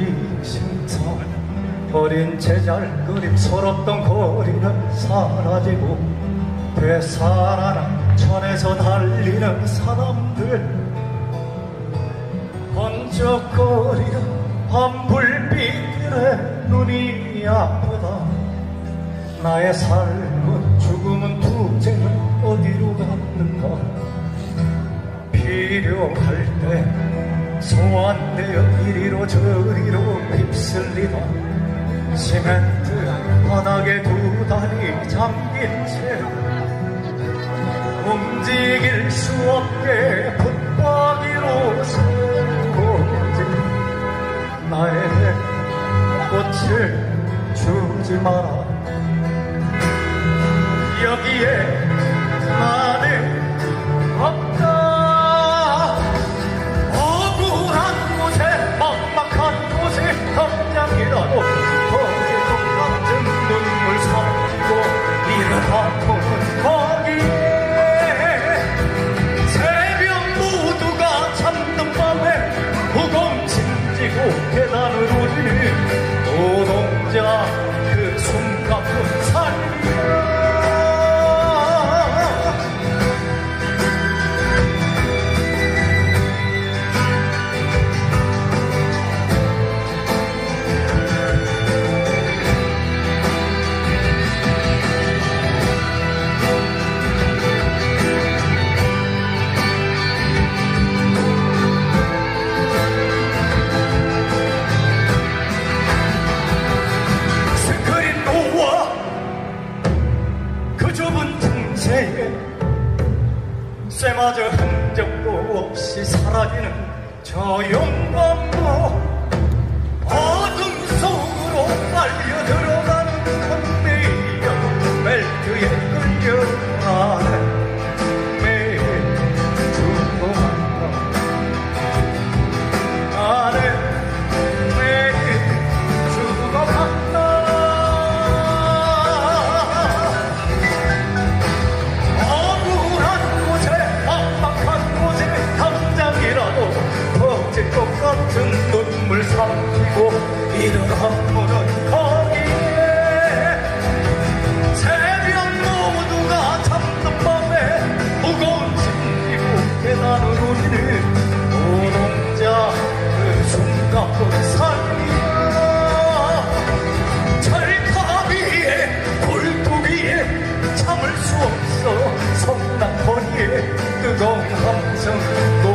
이 심성 어린 제잘 그림 서럽던 거리는 사라지고 되살아나 천에서 달리는 사람들. 번쩍거리는 밤불빛들의 눈이 아프다. 나의 삶은 죽음은 투쟁은 어디로 갔는가? 필요할 때 소환되어 이리로 저리로 휩쓸리다 시멘트한 바닥에 두 다리 잠긴 채 움직일 수 없게 붙박이로 세워진 나에게 꽃을 주지 마라. 여기에 짐지 틈새에 쇠마저 흔적도 없이 사라지는 저 영광도 doğdum